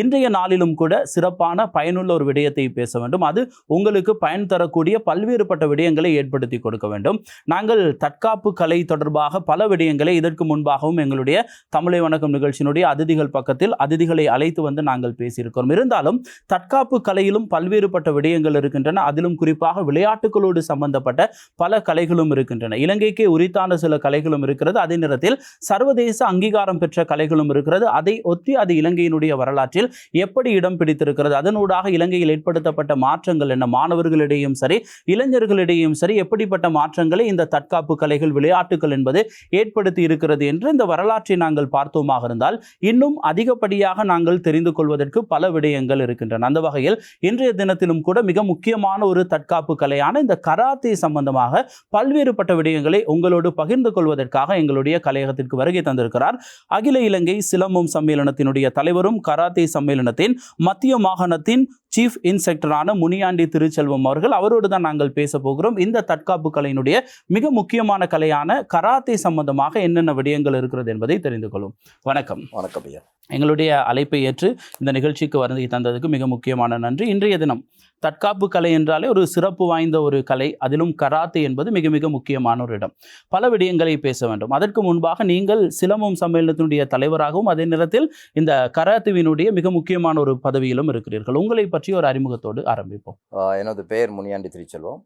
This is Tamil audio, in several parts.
இன்றைய நாளிலும் கூட சிறப்பான பயனுள்ள ஒரு விடயத்தை பேச வேண்டும். அது உங்களுக்கு பயன் தரக்கூடிய பல்வேறுபட்ட விடயங்களை ஏற்படுத்தி கொடுக்க வேண்டும். நாங்கள் தற்காப்பு கலை தொடர்பாக பல விடயங்களை இதற்கு முன்பாகவும் எங்களுடைய தமிழை வணக்கம் நிகழ்ச்சியினுடைய அதிதிகள் பக்கத்தில் அதிதிகளை அழைத்து வந்து நாங்கள் பேசியிருக்கிறோம். இருந்தாலும் தற்காப்பு கலையிலும் பல்வேறுபட்ட விடயங்கள் இருக்கின்றன. அதிலும் குறிப்பாக விளையாட்டுகளோடு சம்பந்தப்பட்ட பல கலைகளும் இருக்கின்றன. இலங்கைக்கே உரித்தான சில கலைகளும் இருக்கிறது. அதே நேரத்தில் சர்வதேச அங்கீகாரம் பெற்ற கலைகளும் இருக்கிறது. அதை ஒத்தி அது இலங்கையினுடைய வரலாற்றில் எப்படி இடம் பிடித்திருக்கிறது அதனூடாக இலங்கையில் ஏற்படுத்தப்பட்ட மாற்றங்கள் என்ன மாணவர்களிடையும் சரி இளைஞர்களிடையும் சரி எப்படிப்பட்ட மாற்றங்களை இந்த தற்காப்பு கலைகள் விளையாட்டுகள் என்பது ஏற்படுத்தி இருக்கிறது என்று இந்த வரலாற்றை நாங்கள் பார்த்தோமாக இருந்தால் இன்னும் அதிகப்படியாக நாங்கள் தெரிந்து கொள்வதற்கு பல விடயங்கள் இருக்கின்றன. அந்த வகையில் இன்றைய தினத்திலும் கூட மிக முக்கியமான ஒரு தற்காப்பு கலையான இந்த கராத்தே சம்பந்தமாக பல்வேறுபட்ட விடயங்களை உங்களோடு பகிர்ந்து கொள்வதற்காக எங்களுடைய கலையகத்திற்கு வருகை தந்திருக்கிறார். அகில இலங்கை சிலம்பம் சம்மேளனத்தினுடைய தலைவரும் கராத்தே சம்மேளனத்தின் மத்திய மாகாணத்தின் சீஃப் இன்ஸ்பெக்டரான முனியாண்டி திருச்செல்வம் அவர்கள் அவரோடு தான் நாங்கள் பேச போகிறோம். இந்த தற்காப்பு கலையினுடைய மிக முக்கியமான கலையான கராத்தே சம்பந்தமாக என்னென்ன விடயங்கள் இருக்கிறது என்பதை தெரிந்து கொள்வோம். வணக்கம். வணக்கம் ஐயா. எங்களுடைய அழைப்பை ஏற்று இந்த நிகழ்ச்சிக்கு வருகை தந்ததுக்கு மிக முக்கியமான நன்றி. இன்றைய தினம் தற்காப்பு கலை என்றாலே ஒரு சிறப்பு வாய்ந்த ஒரு கலை. அதிலும் கராத்தே என்பது மிக மிக முக்கியமான ஒரு இடம். பல விடயங்களை பேச வேண்டும். அதற்கு முன்பாக நீங்கள் சிலம்பம் சம்மேளனத்தினுடைய தலைவராகவும் அதே நேரத்தில் இந்த கராத்தேவினுடைய மிக முக்கியமான ஒரு பதவியிலும் இருக்கிறீர்கள். உங்களை பற்றி ஒரு அறிமுகத்தோடு ஆரம்பிப்போம். எனது பெயர் முனியாண்டி திருச்செல்வம்.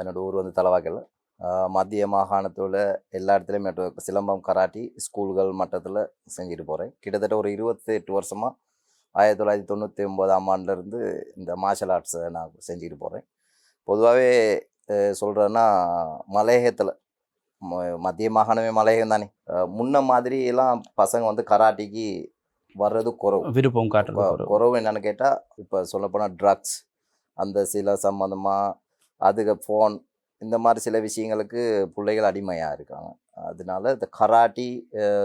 என்னோட ஊர் வந்து தலவாக்கல். மத்திய மாகாணத்தில் எல்லா இடத்துலையும் சிலம்பம் கராட்டி ஸ்கூல்கள் மட்டத்தில் செஞ்சுட்டு போகிறேன் கிட்டத்தட்ட ஒரு இருபத்தி எட்டு வருஷமாக ஆயிரத்தி தொள்ளாயிரத்தி தொண்ணூற்றி ஒம்போதாம் ஆண்டுலேருந்து இந்த மார்ஷல் ஆர்ட்ஸை நான் செஞ்சுட்டு போகிறேன் பொதுவாகவே சொல்கிறேன்னா மலையகத்தில் மத்திய மாகாணமே மலையகம் தானே முன்ன மாதிரி எல்லாம் பசங்க வந்து கராட்டிக்கு வர்றது குறவு. விருப்பம் காட்டுறது குறவு. என்னன்னு கேட்டால் இப்போ சொல்லப்போனால் ட்ரக்ஸ் அந்த சில சம்மந்தமாக அதுக்கு ஃபோன் இந்த மாதிரி சில விஷயங்களுக்கு பிள்ளைகள் அடிமையாக இருக்காங்க. அதனால இந்த கராட்டி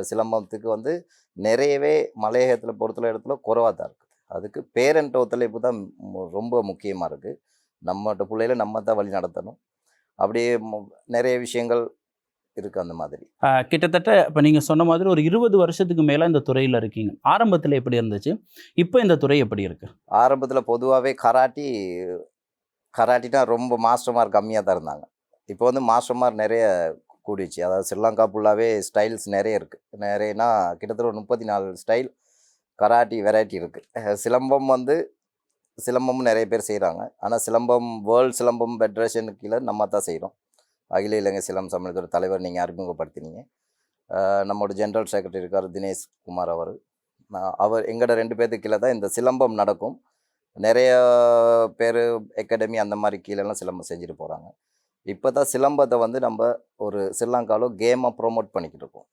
சிலம்பத்துக்கு வந்து நிறையவே மலையகத்தில் பொறுத்தல இடத்துல குறைவாக தான் இருக்குது அதுக்கு பேரண்ட் ஒத்துழைப்பு தான் ரொம்ப முக்கியமாக இருக்குது நம்மகிட்ட பிள்ளைகளை நம்ம தான் வழி நடத்தணும். அப்படியே நிறைய விஷயங்கள் இருக்குது அந்த மாதிரி. கிட்டத்தட்ட இப்போ நீங்கள் சொன்ன மாதிரி ஒரு இருபது வருஷத்துக்கு மேலே இந்த துறையில் இருக்கீங்க. ஆரம்பத்தில் எப்படி இருந்துச்சு? இப்போ இந்த துறை எப்படி இருக்கு? ஆரம்பத்தில் பொதுவாகவே கராட்டி கராட்டினா ரொம்ப மாஸ்டர்மார் கம்மியாக தான் இருந்தாங்க. இப்போ வந்து மாஸ்டர்மார் நிறைய கூடிச்சு அதாவது ஸ்ரீலங்கா ஃபுல்லாகவே ஸ்டைல்ஸ் நிறைய இருக்குது நிறையனா கிட்டத்தட்ட ஒரு முப்பத்தி நாலு ஸ்டைல் கராட்டி வெரைட்டி இருக்குது சிலம்பம் வந்து சிலம்பமும் நிறைய பேர் செய்கிறாங்க ஆனால் சிலம்பம் வேர்ல்ட் சிலம்பம் ஃபெடரேஷனுக்கு கீழே நம்ம தான் செய்கிறோம் அகில இலங்கை சிலம் சம்மேளனத்தோட தலைவர் நீங்கள் அறிமுகப்படுத்தினீங்க. நம்மளோட ஜென்ரல் செக்ரட்டரி இருக்கார் தினேஷ் குமார் அவர். நான் அவர் எங்களோட ரெண்டு பேர்த்துக்கு கீழே தான் இந்த சிலம்பம் நடக்கும். நிறைய பேர் அகாடமி அந்த மாதிரி கீழெல்லாம் சிலம்பம் செஞ்சுட்டு போகிறாங்க இப்போ தான் சிலம்பத்தை வந்து நம்ம ஒரு ஸ்ரீலங்காவில் கேமாக ப்ரோமோட் பண்ணிக்கிட்டு இருக்கோம்.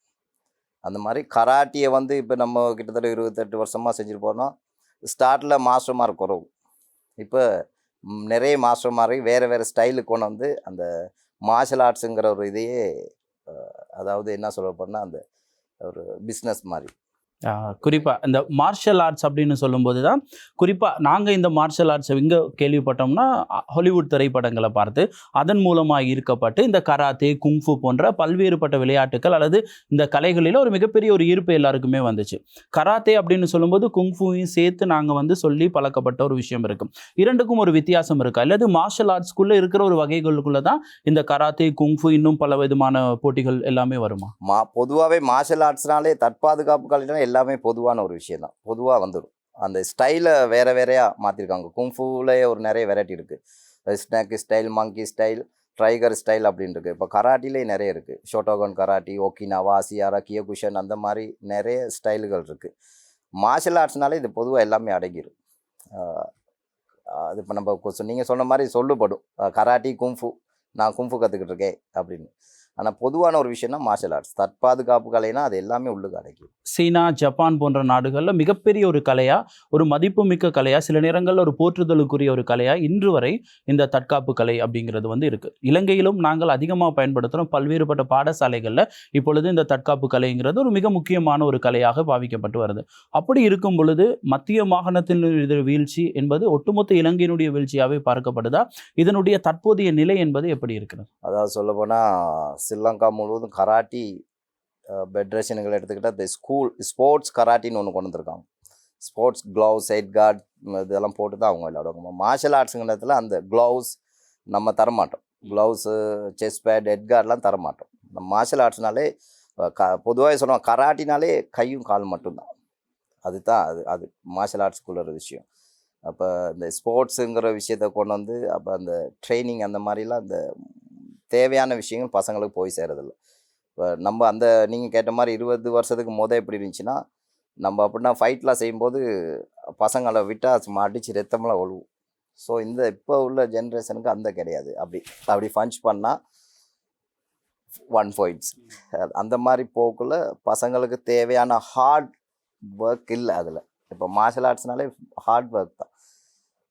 அந்த மாதிரி கராட்டியை வந்து இப்போ நம்ம கிட்டத்தட்ட இருபத்தெட்டு வருஷமாக செஞ்சுட்டு போகிறோம் ஸ்டார்ட்டில் மாஸ்டர்மார் குறவு. இப்போ நிறைய மாஸ்டர் மாதிரி வேறு வேறு ஸ்டைலுக்கு கொண்டு வந்து அந்த மார்ஷல் ஆர்ட்ஸுங்கிற ஒரு இதையே அதாவது என்ன சொல்ல போனால் அந்த ஒரு பிஸ்னஸ் மாதிரி. குறிப்பாக இந்த மார்ஷல் ஆர்ட்ஸ் அப்படின்னு சொல்லும்போது தான் குறிப்பாக நாங்கள் இந்த மார்ஷல் ஆர்ட்ஸ் எங்கே கேள்விப்பட்டோம்னா ஹாலிவுட் திரைப்படங்களை பார்த்து அதன் மூலமாக ஈர்க்கப்பட்டு இந்த கராத்தே குங்ஃபு போன்ற பல்வேறுபட்ட விளையாட்டுகள் அல்லது இந்த கலைகளில் ஒரு மிகப்பெரிய ஒரு ஈர்ப்பு எல்லாருக்குமே வந்துச்சு. கராத்தே அப்படின்னு சொல்லும்போது குங்ஃபுவையும் சேர்த்து நாங்கள் வந்து சொல்லி பழக்கப்பட்ட ஒரு விஷயம் இருக்கும் இரண்டுக்கும் ஒரு வித்தியாசம் இருக்கு. அல்லது மார்ஷல் ஆர்ட்ஸ்குள்ளே இருக்கிற ஒரு வகைகளுக்குள்ளே தான் இந்த கராத்தே குங்ஃபு இன்னும் பல விதமான போட்டிகள் எல்லாமே வருமா? மா பொதுவாகவே மார்ஷல் ஆர்ட்ஸ்னாலே தற்பாதுகாப்பு கலைனா எல்லாமே பொதுவான ஒரு விஷயம் தான் பொதுவாக வந்துடும் அந்த ஸ்டைலை வேறு வேறையாக மாற்றிருக்காங்க குங்ஃபூலேயே ஒரு நிறைய வெரைட்டி இருக்குது snake style monkey style tiger style அப்படின்னு இருக்குது இப்போ கராட்டிலே நிறைய இருக்குது ஷோட்டோகன் கராட்டி ஒக்கினாவா சியாரா கியோகுஷன் அந்த மாதிரி நிறைய ஸ்டைல்கள் இருக்குது மார்ஷல் ஆர்ட்ஸ்னாலே இது பொதுவாக எல்லாமே அடங்கிடும் அது இப்போ நம்ம நீங்கள் சொன்ன மாதிரி சொல்லப்படும் கராட்டி கும்ஃபு நான் கும்ஃபு கற்றுக்கிட்டு இருக்கேன் அப்படின்னு. ஆனால் பொதுவான ஒரு விஷயம்னா மார்ஷல் ஆர்ட்ஸ் தற்பாதுகாப்பு கலைனா அது எல்லாமே உள்ளுக்கு அடக்கி. சீனா ஜப்பான் போன்ற நாடுகளில் மிகப்பெரிய ஒரு கலையா ஒரு மதிப்புமிக்க கலையா சில நேரங்களில் ஒரு போற்றுதலுக்குரிய ஒரு கலையா இன்று வரை இந்த தற்காப்பு கலை அப்படிங்கிறது வந்து இருக்கு. இலங்கையிலும் நாங்கள் அதிகமாக பயன்படுத்துகிறோம் பல்வேறுபட்ட பாடசாலைகளில் இப்பொழுது இந்த தற்காப்பு கலைங்கிறது ஒரு மிக முக்கியமான ஒரு கலையாக பாவிக்கப்பட்டு வருது. அப்படி இருக்கும் பொழுது மத்திய மாகாணத்தின் இது வீழ்ச்சி என்பது ஒட்டுமொத்த இலங்கையினுடைய வீழ்ச்சியாகவே பார்க்கப்படுதா? இதனுடைய தற்போதைய நிலை என்பது எப்படி இருக்கிறது? அதாவது சொல்லப்போனால் ஸ்ரீலங்கா முழுவதும் கராட்டி ஃபெடரேஷனுகள் எடுத்துக்கிட்டால் இந்த ஸ்கூல் ஸ்போர்ட்ஸ் கராட்டின்னு ஒன்று கொண்டு வந்திருக்காங்க. ஸ்போர்ட்ஸ் க்ளவுஸ் ஹெட் கார்ட் இதெல்லாம் போட்டு தான் அவங்க விளையாடுவாங்க. மார்ஷல் ஆர்ட்ஸுங்கிறதுல அந்த க்ளவுஸ் நம்ம தரமாட்டோம். க்ளவுஸு செஸ் பேட் ஹெட் கார்டெலாம் தரமாட்டோம். நம்ம மார்ஷல் ஆர்ட்ஸ்னாலே க பொதுவாக சொல்லுவாங்க கராட்டினாலே கையும் கால் மட்டும்தான். அதுதான் அது அது மார்ஷல் ஆர்ட்ஸ்க்குள்ள ஒரு விஷயம். அப்போ இந்த ஸ்போர்ட்ஸுங்கிற விஷயத்த கொண்டு வந்து அப்போ அந்த ட்ரைனிங் அந்த மாதிரிலாம் அந்த தேவையான விஷயங்கள் பசங்களுக்கு போய் சேரதில்ல இப்போ நம்ம அந்த நீங்கள் கேட்ட மாதிரி இருபது வருஷத்துக்கு முத எப்படி இருந்துச்சுன்னா நம்ம அப்படின்னா ஃபைட்லாம் செய்யும்போது பசங்களை விட்டால் சும்மா அடித்து ரத்தமெல்லாம் ஒழுவும் ஸோ இந்த இப்போ உள்ள ஜென்ரேஷனுக்கு அந்த கிடையாது. அப்படி அப்படி ஃபஞ்ச் பண்ணால் ஒன் பாயிண்ட்ஸ் அந்த மாதிரி போக்குள்ள பசங்களுக்கு தேவையான ஹார்ட் ஒர்க் இல்லை அதில். இப்போ மார்ஷல் ஆர்ட்ஸ்னாலே ஹார்ட் ஒர்க் தான்.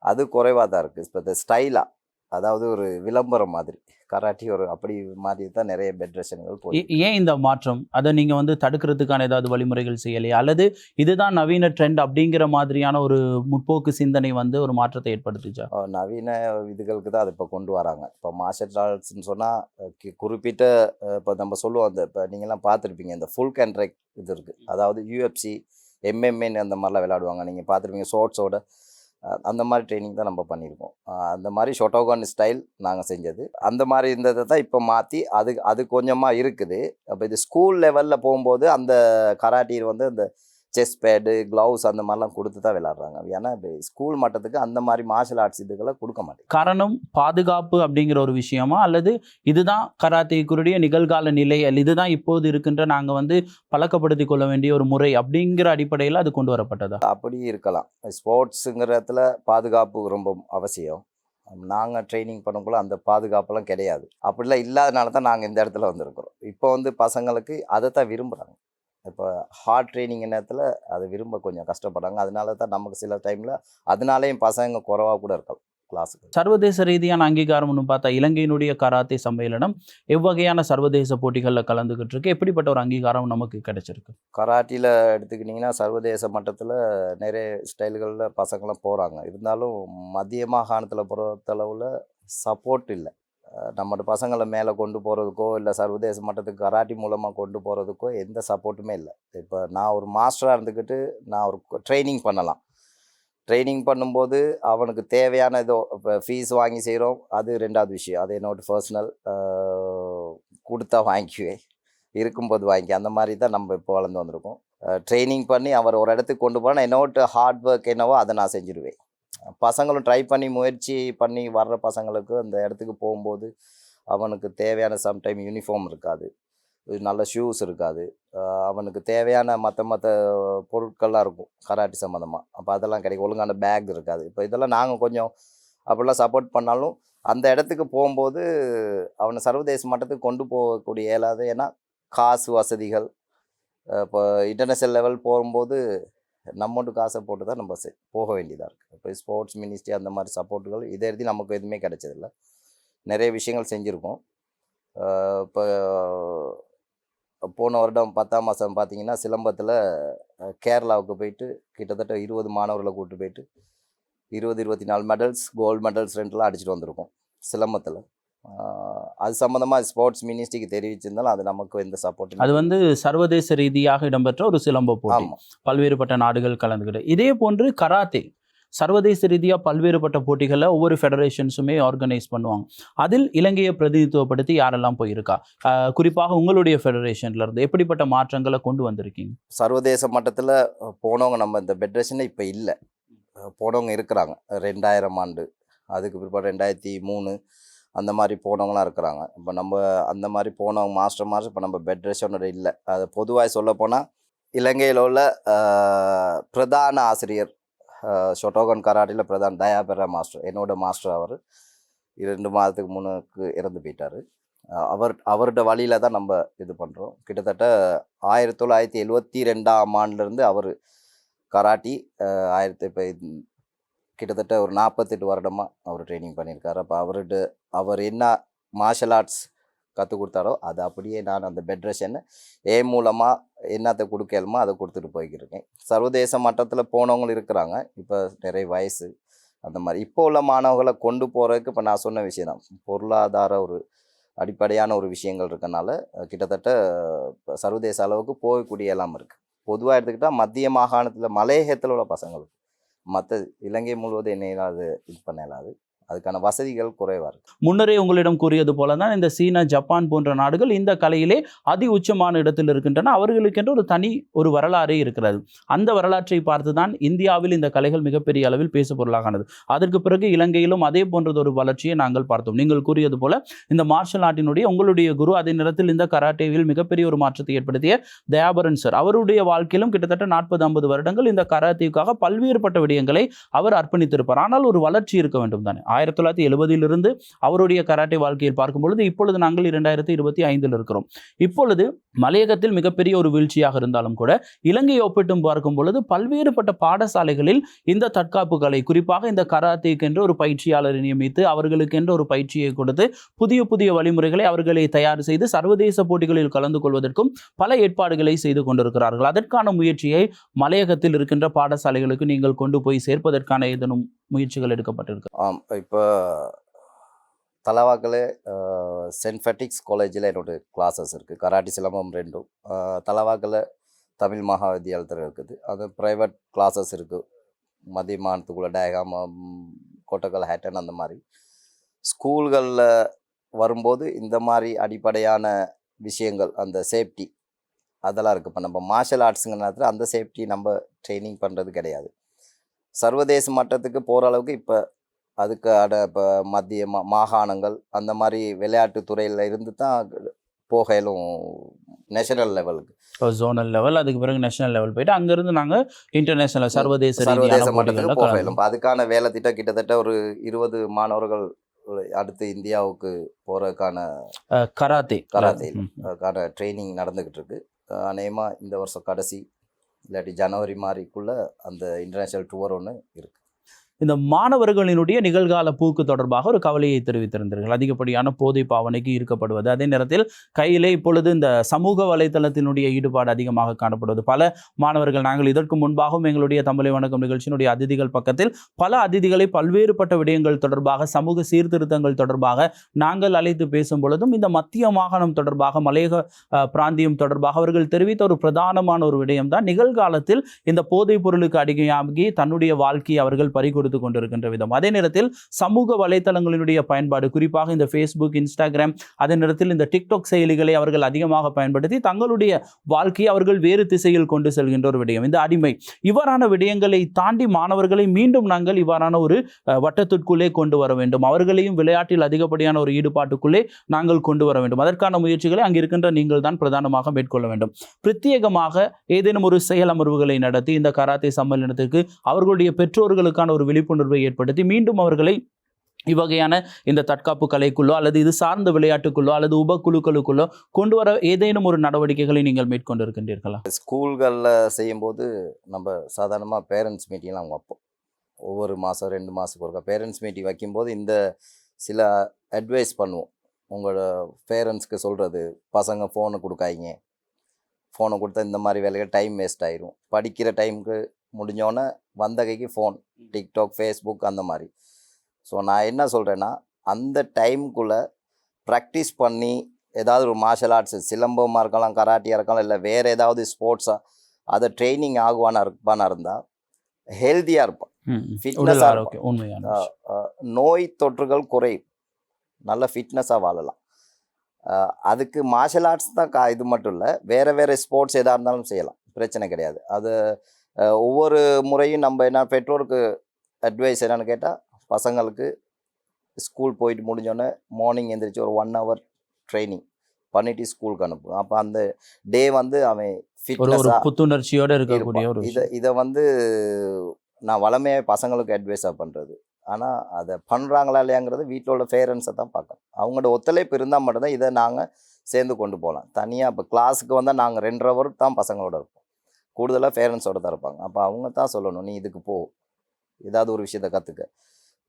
அது குறைவாக தான் இருக்குது இப்போ இந்த ஸ்டைலாக அதாவது ஒரு விளம்பரம் மாதிரி. கராட்டி ஒரு அப்படி மாதிரி தான் நிறைய பெட்ரேஷன்கள் போய் ஏ- ஏன் இந்த மாற்றம்? அதை நீங்க வந்து தடுக்கிறதுக்கான ஏதாவது வழிமுறைகள் செய்யலையா? அல்லது இதுதான் நவீன ட்ரெண்ட் அப்படிங்கிற மாதிரியான ஒரு முற்போக்கு சிந்தனை வந்து ஒரு மாற்றத்தை ஏற்படுத்துச்சா? நவீன இதுகளுக்கு தான் அதை இப்போ கொண்டு வராங்க. இப்போ மார்ஷல் ஆர்ட்ஸ்னு சொன்னால் குறிப்பிட்ட இப்போ நம்ம சொல்லுவோம் அந்த இப்போ நீங்கள்லாம் பார்த்துருப்பீங்க இந்த ஃபுல் கண்ட்ராக்ட் இது இருக்குது அதாவது யூஎஃப்சி எம்எம்ஏன்னு அந்த மாதிரிலாம் விளையாடுவாங்க. நீங்கள் பார்த்துருப்பீங்க ஷோர்ட்ஸோட அந்த மாதிரி ட்ரைனிங் தான் நம்ம பண்ணியிருக்கோம். அந்த மாதிரி ஷொட்டோகான் ஸ்டைல் நாங்கள் செஞ்சது. அந்த மாதிரி இருந்ததை தான் இப்போ மாற்றி அது அது கொஞ்சமாக இருக்குது. அப்போ இது ஸ்கூல் லெவலில் போகும்போது அந்த கராட்டியில் வந்து அந்த செஸ் பேடு க்ளவுஸ் அந்த மாதிரிலாம் கொடுத்து தான் விளாட்றாங்க ஏன்னா ஸ்கூல் மட்டத்துக்கு அந்த மாதிரி மார்ஷல் ஆர்ட்ஸ் இதுகளை கொடுக்க மாட்டேங்க காரணம் பாதுகாப்பு அப்படிங்கிற ஒரு விஷயமா? அல்லது இதுதான் கராத்தேக்குரிய நிகழ்கால நிலை அல்ல இதுதான் இப்போது இருக்கின்ற நாங்க வந்து பழக்கப்படுத்திக் கொள்ள வேண்டிய ஒரு முறை அப்படிங்கிற அடிப்படையில் அது கொண்டு வரப்பட்டதா? அப்படி இருக்கலாம். ஸ்போர்ட்ஸுங்கிறதுல பாதுகாப்பு ரொம்ப அவசியம். நாங்கள் ட்ரைனிங் பண்ணக்குள்ள அந்த பாதுகாப்பெல்லாம் கிடையாது. அப்படிலாம் இல்லாதனால தான் நாங்கள் இந்த இடத்துல வந்திருக்கிறோம். இப்போ வந்து பசங்களுக்கு அதை தான் விரும்புகிறாங்க இப்போ ஹார்ட் ட்ரைனிங் நேரத்தில் அதை விரும்ப கொஞ்சம் கஷ்டப்படுறாங்க. அதனால தான் நமக்கு சில டைமில் அதனாலேயும் பசங்க குறைவாக கூட இருக்கலாம் கிளாஸுக்கு சர்வதேச ரீதியான அங்கீகாரம்னு பார்த்தா இலங்கையினுடைய கராத்தே சம்மேளனம் எவ்வகையான சர்வதேச போட்டிகளில் கலந்துகிட்டு இருக்கு? எப்படிப்பட்ட ஒரு அங்கீகாரம் நமக்கு கிடைச்சிருக்கு? கராட்டியில் எடுத்துக்கிட்டிங்கன்னா சர்வதேச மட்டத்தில் நிறைய ஸ்டைல்களில் பசங்களாம் போகிறாங்க இருந்தாலும் மத்திய மாகாணத்தில் பொறுத்தளவில் சப்போர்ட் இல்லை. நம்மளோட பசங்களை மேலே கொண்டு போகிறதுக்கோ இல்லை சர்வதேச மட்டத்துக்கு கராட்டி மூலமாக கொண்டு போகிறதுக்கோ எந்த சப்போர்ட்டுமே இல்லை. இப்போ நான் ஒரு மாஸ்டராக இருந்துக்கிட்டு நான் ஒரு ட்ரைனிங் பண்ணலாம். ட்ரைனிங் பண்ணும்போது அவனுக்கு தேவையான இதோ இப்போ ஃபீஸ் வாங்கி செய்கிறோம் அது ரெண்டாவது விஷயம். அது என்னோட பர்சனல் கொடுத்தா வாங்கிக்குவேன். இருக்கும்போது வாங்கி அந்த மாதிரி தான் நம்ம இப்போ வளர்ந்து வந்திருக்கோம். ட்ரைனிங் பண்ணி அவர் ஒரு இடத்துக்கு கொண்டு போனால் என்னோட ஹார்ட் ஒர்க் என்னவோ அதை நான் செஞ்சுருவேன். பசங்களும் ட்ரை பண்ணி முயற்சி பண்ணி வர்ற பசங்களுக்கு அந்த இடத்துக்கு போகும்போது அவனுக்கு தேவையான சம்டைம் யூனிஃபார்ம் இருக்காது. நல்ல ஷூஸ் இருக்காது. அவனுக்கு தேவையான மற்ற மற்ற பொருட்கள்லாம் இருக்கும் கராட்டி சம்மந்தமாக அப்போ அதெல்லாம் கிடைக்கும். ஒழுங்கான பேக் இருக்காது. இப்போ இதெல்லாம் நாங்கள் கொஞ்சம் அப்படிலாம் சப்போர்ட் பண்ணாலும் அந்த இடத்துக்கு போகும்போது அவனை சர்வதேச மட்டத்துக்கு கொண்டு போகக்கூடிய இயலாது. ஏன்னா காசு வசதிகள் இப்போ இன்டர்நேஷ்னல் லெவல் போகும்போது நம்மட்டு காசை போட்டு தான் நம்ம செ- போக வேண்டியதாக இருக்குது இப்போ ஸ்போர்ட்ஸ் மினிஸ்ட்ரி அந்த மாதிரி சப்போர்ட்டுகள் இதை எழுதி நமக்கு எதுவுமே கிடைச்சதில்ல. நிறைய விஷயங்கள் செஞ்சுருக்கோம். இப்போ போன வருடம் பத்தாம் மாதம் பார்த்தீங்கன்னா சிலம்பத்தில் கேரளாவுக்கு போயிட்டு கிட்டத்தட்ட இருபது மாணவர்களை கூப்பிட்டு போயிட்டு இருபது இருபத்தி நாலு மெடல்ஸ் கோல்டு மெடல்ஸ் ரெண்டுலாம் அடிச்சுட்டு வந்திருக்கோம் சிலம்பத்தில். அது சம்மந்தமாக ஸ்போர்ட்ஸ் மினிஸ்ட்ரிக்கு தெரிவிச்சிருந்தாலும் அது நமக்கு எந்த சப்போர்ட்டும் அது வந்து சர்வதேச ரீதியாக இடம்பெற்ற ஒரு சிலம்ப போட்டி. பல்வேறுபட்ட நாடுகள் கலந்துக்கிட்டு. இதே போன்று கராத்தே சர்வதேச ரீதியாக பல்வேறுபட்ட போட்டிகளை ஒவ்வொரு ஃபெடரேஷன்ஸுமே ஆர்கனைஸ் பண்ணுவாங்க. அதில் இலங்கையை பிரதிநிதித்துவப்படுத்தி யாரெல்லாம் போயிருக்கா? குறிப்பாக உங்களுடைய ஃபெடரேஷன்ல இருந்து எப்படிப்பட்ட மாற்றங்களை கொண்டு வந்திருக்கீங்க? சர்வதேச மட்டத்தில் போனவங்க நம்ம இந்த பெட்ரேஷனில் இப்போ இல்லை. போனவங்க இருக்கிறாங்க. ரெண்டாயிரம் ஆண்டு. அதுக்கு பிற்பாடு ரெண்டாயிரத்தி மூணு அந்த மாதிரி போனவங்களாம் இருக்கிறாங்க. இப்போ நம்ம அந்த மாதிரி போனவங்க மாஸ்டர் மாஸ்டர் இப்போ நம்ம பெட் பெட்ரேஷனோட இல்லை. அது பொதுவாக சொல்லப்போனால் இலங்கையில் உள்ள பிரதான ஆசிரியர் ஷொட்டோகன் கராட்டியில் பிரதான் தயாபெரா மாஸ்டர் என்னோட மாஸ்டர் அவர். இரண்டு மாதத்துக்கு முன்னுக்கு இறந்து போயிட்டார். அவர் அவரோட வழியில் தான் நம்ம இது பண்ணுறோம் கிட்டத்தட்ட ஆயிரத்தி தொள்ளாயிரத்தி எழுவத்தி ரெண்டாம் ஆண்டுலேருந்து அவர் கராட்டி ஆயிரத்தி இப்போ கிட்டத்தட்ட ஒரு நாற்பத்தெட்டு வருடமாக அவர் ட்ரைனிங் பண்ணியிருக்காரு. அப்போ அவர்கிட்ட அவர் என்ன மார்ஷல் ஆர்ட்ஸ் கற்றுக் கொடுத்தாரோ அது அப்படியே நான் அந்த பெட்ரேஷன் ஏ மூலமாக என்னத்தை கொடுக்கலுமோ அதை கொடுத்துட்டு போய்க்கிருக்கேன் சர்வதேச மட்டத்தில் போனவங்களும் இருக்கிறாங்க. இப்போ நிறைய வயசு அந்த மாதிரி. இப்போ உள்ள மாணவர்களை கொண்டு போகிறதுக்கு இப்போ நான் சொன்ன விஷயம் தான் பொருளாதார ஒரு அடிப்படையான ஒரு விஷயங்கள் இருக்கனால கிட்டத்தட்ட சர்வதேச அளவுக்கு போகக்கூடிய எல்லாம் இருக்குது பொதுவாக எடுத்துக்கிட்டால் மத்திய மாகாணத்தில் மலையகத்தில் உள்ள பசங்களுக்கு மற்ற இலங்கை முழுவதும் என்ன இயலாது இது பண்ண இயலாது. அதுக்கான வசதிகள் குறைவாக இருக்குது முன்னரே உங்களிடம் கூறியது போல தான் இந்த சீனா ஜப்பான் போன்ற நாடுகள் இந்த கலையிலே அதி உச்சமான இடத்தில் இருக்கின்றன. அவர்களுக்கென்று ஒரு தனி ஒரு வரலாறே இருக்கிறது. அந்த வரலாற்றை பார்த்து தான் இந்தியாவில் இந்த கலைகள் மிகப்பெரிய அளவில் பேசு பொருளாகானது அதற்கு பிறகு இலங்கையிலும் அதே போன்றது ஒரு வளர்ச்சியை நாங்கள் பார்த்தோம். நீங்கள் கூறியது போல இந்த மார்ஷல் ஆர்ட்டினுடைய உங்களுடைய குரு அதே நேரத்தில் இந்த கராட்டேவில் மிகப்பெரிய ஒரு மாற்றத்தை ஏற்படுத்திய தயாபரன் சார் அவருடைய வாழ்க்கையிலும் கிட்டத்தட்ட நாற்பது ஐம்பது வருடங்கள் இந்த கராத்தேவுக்காக பல்வேறுபட்ட விடயங்களை அவர் அர்ப்பணித்திருப்பார். ஆனால் ஒரு வளர்ச்சி இருக்க வேண்டும் தானே? ஆயிரத்தி தொள்ளாயிரத்தி எழுபதிலிருந்து அவருடைய கராட்டே வாழ்க்கையில் பார்க்கும் பொழுது இப்பொழுது நாங்கள் இரண்டாயிரத்தி இருபத்தி ஐந்தில் இருக்கிறோம். இப்பொழுது மலையகத்தில் மிகப்பெரிய ஒரு வீழ்ச்சியாக இருந்தாலும் கூட இலங்கையை ஒப்பிட்டும் பார்க்கும் பொழுது பல்வேறுபட்ட பாடசாலைகளில் இந்த தற்காப்பு கலை குறிப்பாக இந்த கராத்தேக்கென்று ஒரு பயிற்சியாளரை நியமித்து அவர்களுக்கென்று ஒரு பயிற்சியை கொடுத்து புதிய புதிய வழிமுறைகளை அவர்களை தயார் செய்து சர்வதேச போட்டிகளில் கலந்து கொள்வதற்கும் பல ஏற்பாடுகளை செய்து கொண்டிருக்கிறார்கள். அதற்கான முயற்சியை மலையகத்தில் இருக்கின்ற பாடசாலைகளுக்கு நீங்கள் கொண்டு போய் சேர்ப்பதற்கான ஏதேனும் முயற்சிகள் எடுக்கப்பட்டிருக்கு ஆம் இப்போ தலவாக்கல் சென்ட் ஃபெட்டிக்ஸ் காலேஜில் என்னோட கிளாஸஸ் இருக்குது கராட்டி சிலம்பம் ரெண்டும். தலவாக்கல் தமிழ் மகா வித்தியாலயத்தில் இருக்குது. அது ப்ரைவேட் கிளாஸஸ் இருக்குது மதிய மாநிலத்துக்குள்ளே டயகாம கோட்டக்கல் ஹேட்டன் அந்த மாதிரி. ஸ்கூல்களில் வரும்போது இந்த மாதிரி அடிப்படையான விஷயங்கள் அந்த சேஃப்டி அதெல்லாம் இருக்குது இப்போ நம்ம மார்ஷல் ஆர்ட்ஸுங்கிற நேரத்தில் அந்த சேஃப்டி நம்ம ட்ரைனிங் பண்ணுறது கிடையாது. சர்வதேச மட்டத்துக்கு போகிற அளவுக்கு இப்போ அதுக்கு அட இப்போ மத்திய மா மாகாணங்கள் அந்த மாதிரி விளையாட்டு துறையில் இருந்து தான் போகலும் நேஷனல் லெவலுக்கு ஜோனல் லெவல் அதுக்கு பிறகு நேஷனல் லெவல் போயிட்டு அங்கிருந்து நாங்கள் இன்டர்நேஷனல் சர்வதேச சர்வதேச கலந்து- இப்போ அதுக்கான வேலை திட்டம் கிட்டத்தட்ட ஒரு இருபது மாணவர்கள் அடுத்து இந்தியாவுக்கு போகிறதுக்கான கராத்தே. கராத்தே. அதுக்கான ட்ரைனிங் நடந்துக்கிட்டு இருக்கு. அநேகமாக இந்த வருஷம் கடைசி இல்லாட்டி ஜனவரி மாதிரிக்குள்ளே அந்த இன்டர்நேஷ்னல் டூர் ஒன்று இருக்குது இந்த மாணவர்களினுடைய நிகழ்கால போக்கு தொடர்பாக ஒரு கவலையை தெரிவித்திருந்தீர்கள். அதிகப்படியான போதை பாவனைக்கு ஈர்க்கப்படுவது. அதே நேரத்தில் கையிலே இப்பொழுது இந்த சமூக வலைதளத்தினுடைய ஈடுபாடு அதிகமாக காணப்படுவது. பல மாணவர்கள் நாங்கள் இதற்கு முன்பாகவும் எங்களுடைய தமிழை வணக்கம் நிகழ்ச்சியினுடைய அதிதிகள் பக்கத்தில் பல அதிதிகளை பல்வேறுபட்ட விடயங்கள் தொடர்பாக சமூக சீர்திருத்தங்கள் தொடர்பாக நாங்கள் அழைத்து பேசும் பொழுதும் இந்த மத்திய மாகாணம் தொடர்பாக மலையக அஹ், பிராந்தியம் தொடர்பாக அவர்கள் தெரிவித்த ஒரு பிரதானமான ஒரு விடயம்தான் நிகழ்காலத்தில் இந்த போதைப் பொருளுக்கு அடிமையாகி தன்னுடைய வாழ்க்கையை அவர்கள் பறிகொடுத்து கொண்டிருக்கின்ற விதம். அதே நேரத்தில் சமூக வலைத்தளங்களினுடைய பயன்பாடு குறிப்பாக இந்த ஃபேஸ்புக் இன்ஸ்டாகிராம் அதே நேரத்தில் இந்த டிக்டாக் செயலிகளை அவர்கள் அதிகமாக பயன்படுத்தி தங்களுடைய வாழ்க்கையை அவர்கள் வேறு திசையில் கொண்டு செல்கின்ற ஒரு விடயம். இந்த அடிமை இவ்வாறான விடயங்களை தாண்டி மாணவர்களை மீண்டும் நாங்கள் இவ்வாறான ஒரு வட்டத்திற்குள்ளே கொண்டு வர வேண்டும். அவர்களையும் விளையாட்டில் அதிகப்படியான ஒரு ஈடுபாட்டுக்குள்ளே நாங்கள் கொண்டு வர வேண்டும். அதற்கான முயற்சிகளை அங்கே இருக்கின்ற நீங்கள் தான் பிரதானமாக மேற்கொள்ள வேண்டும். பிரத்யேகமாக ஏதேனும் ஒரு செயல் அமர்வுகளை நடத்தி இந்த கராத்தே சம்மேளனத்திற்கு அவர்களுடைய பெற்றோர்களுக்கான ஒரு விழிப்புணர்வை ஏற்படுத்தி மீண்டும் அவர்களை இவ்வகையான இந்த தற்காப்பு கலைக்குள்ளோ அல்லது இது சார்ந்த விளையாட்டுக்குள்ளோ அல்லது உபக்குழுக்களுக்குள்ளோ கொண்டு வர ஏதேனும் ஒரு நடவடிக்கைகளை நீங்கள் மேற்கொண்டு இருக்கின்றீர்களா ஸ்கூல்களில் செய்யும்போது நம்ம சாதாரணமாக பேரண்ட்ஸ் மீட்டிங்லாம் வைப்போம். ஒவ்வொரு மாதம் ரெண்டு மாதத்துக்கு ஒருக்கா பேரண்ட்ஸ் மீட்டிங் வைக்கும்போது இந்த சில அட்வைஸ் பண்ணுவோம். உங்களோட பேரண்ட்ஸ்க்கு சொல்கிறது பசங்க ஃபோனை கொடுக்காதீங்க. ஃபோனை கொடுத்தா இந்த மாதிரி வேலைகள் டைம் வேஸ்ட் ஆயிரும். படிக்கிற டைமுக்கு முடிஞ்சோன்னே வந்த கைக்கு ஃபோன் டிக்டாக் ஃபேஸ்புக் அந்த மாதிரி. ஸோ நான் என்ன சொல்கிறேன்னா அந்த டைமுக்குள்ளே ப்ராக்டிஸ் பண்ணி ஏதாவது ஒரு மார்ஷல் ஆர்ட்ஸ் சிலம்பமாக இருக்கலாம் கராட்டியாக இருக்கலாம் இல்லை வேறு ஏதாவது ஸ்போர்ட்ஸாக அதை ட்ரைனிங் ஆகுவானா இருப்பானா. இருந்தால் ஹெல்த்தியாக இருப்பான். விஷயம். ஆஹ் நோய் தொற்றுகள் குறையும். நல்ல ஃபிட்னஸாக வாழலாம். அதுக்கு மார்ஷல் ஆர்ட்ஸ் தான் கா இது மட்டும் இல்லை வேறு வேறு ஸ்போர்ட்ஸ் எதாக இருந்தாலும் செய்யலாம். பிரச்சனை கிடையாது. அது ஒவ்வொரு முறையும் நம்ம என்ன பெற்றோருக்கு அட்வைஸ் என்னன்னு கேட்டால் பசங்களுக்கு ஸ்கூல் போயிட்டு முடிஞ்சோடனே மார்னிங் எந்திரிச்சு ஒரு ஒன் ஹவர் ட்ரைனிங் பண்ணிட்டு ஸ்கூலுக்கு அனுப்பும் அப்போ அந்த டே வந்து அவன் ஃபிட்னஸாக புத்துணர்ச்சியோட இருக்கக்கூடிய ஒரு இதை இதை வந்து நான் வளமையாக பசங்களுக்கு அட்வைஸாக பண்ணுறது ஆனால் அதை பண்ணுறாங்களா இல்லையாங்கிறது வீட்டில் உள்ள பேரண்ட்ஸை தான் பார்க்கணும். அவங்களோட ஒத்துழைப்பு இருந்தால் மட்டும்தான் இதை நாங்கள் சேர்ந்து கொண்டு போகலாம். தனியாக இப்போ கிளாஸுக்கு வந்தால் நாங்கள் ரெண்டரை ஹவர் தான் பசங்களோட இருப்போம். கூடுதலாக பேரண்ட்ஸோட தான் இருப்பாங்க. அப்போ அவங்க தான் சொல்லணும் நீ இதுக்கு போ. ஏதாவது ஒரு விஷயத்த கற்றுக்க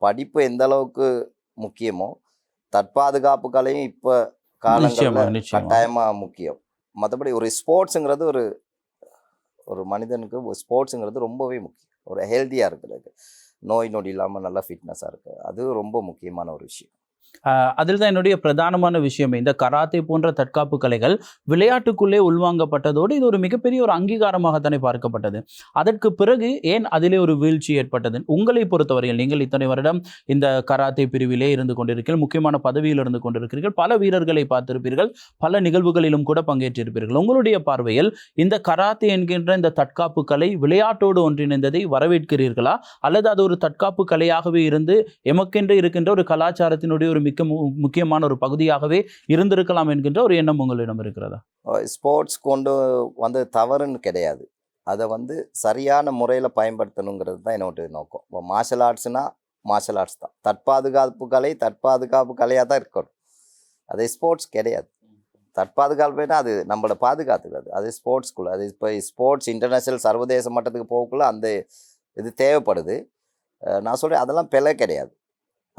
படிப்பு எந்த அளவுக்கு முக்கியமோ தற்பாதுகாப்பு கலையும் இப்போ காலங்களில் கட்டாயமாக முக்கியம். மற்றபடி ஒரு ஸ்போர்ட்ஸுங்கிறது ஒரு ஒரு மனிதனுக்கு ஒரு ஸ்போர்ட்ஸுங்கிறது ரொம்பவே முக்கியம். ஒரு ஹெல்த்தியாக இருக்கிறது நோய் நொடி இல்லாமல் நல்லா ஃபிட்னஸாக இருக்குது அது ரொம்ப முக்கியமான ஒரு விஷயம். அதில் தான் என்னுடைய பிரதானமான விஷயமே. இந்த கராத்தே போன்ற தற்காப்பு கலைகள் விளையாட்டுக்குள்ளே உள்வாங்கப்பட்டதோடு இது ஒரு மிகப்பெரிய ஒரு அங்கீகாரமாகத்தானே பார்க்கப்பட்டது. அதற்கு பிறகு ஏன் அதிலே ஒரு வீழ்ச்சி ஏற்பட்டது? உங்களை பொறுத்தவரையில் நீங்கள் இத்தனை வருடம் இந்த கராத்தே பிரிவிலே இருந்து கொண்டிருக்கிறீர்கள் முக்கியமான பதவியில் இருந்து கொண்டிருக்கிறீர்கள் பல வீரர்களை பார்த்திருப்பீர்கள் பல நிகழ்வுகளிலும் கூட பங்கேற்றிருப்பீர்கள். உங்களுடைய பார்வையில் இந்த கராத்தே என்கின்ற இந்த தற்காப்பு கலை விளையாட்டோடு ஒன்றிணைந்ததை வரவேற்கிறீர்களா? அல்லது அது ஒரு தற்காப்பு கலையாகவே இருந்து எமக்கென்று இருக்கின்ற ஒரு கலாச்சாரத்தினுடைய ஒரு மிக்க மு- முக்கியமான ஒரு பகுதியாகவே இருந்திருக்கலாம் என்கின்ற ஒரு எண்ணம் உங்களிடம் இருக்கிறதா? ஸ்போர்ட்ஸ் கொண்டு வந்து தவறுன்னு கிடையாது. அதை வந்து சரியான முறையில் பயன்படுத்தணுங்கிறது தான் என்னோட நோக்கம். இப்போ மார்ஷல் ஆர்ட்ஸ்னால் மார்ஷல் ஆர்ட்ஸ் தான். தற்பாதுகாப்பு கலை தற்பாதுகாப்பு கலையாக தான் இருக்கணும். அது ஸ்போர்ட்ஸ் கிடையாது. தற்பாதுகாப்புனா அது நம்மளை பாதுகாத்துக்காது. அது ஸ்போர்ட்ஸ்குள்ளே அது இப்போ ஸ்போர்ட்ஸ் இன்டர்நேஷ்னல் சர்வதேச மட்டத்துக்கு போகக்குள்ள அந்த இது தேவைப்படுது. நான் சொல்கிறேன் அதெல்லாம் பிழை கிடையாது.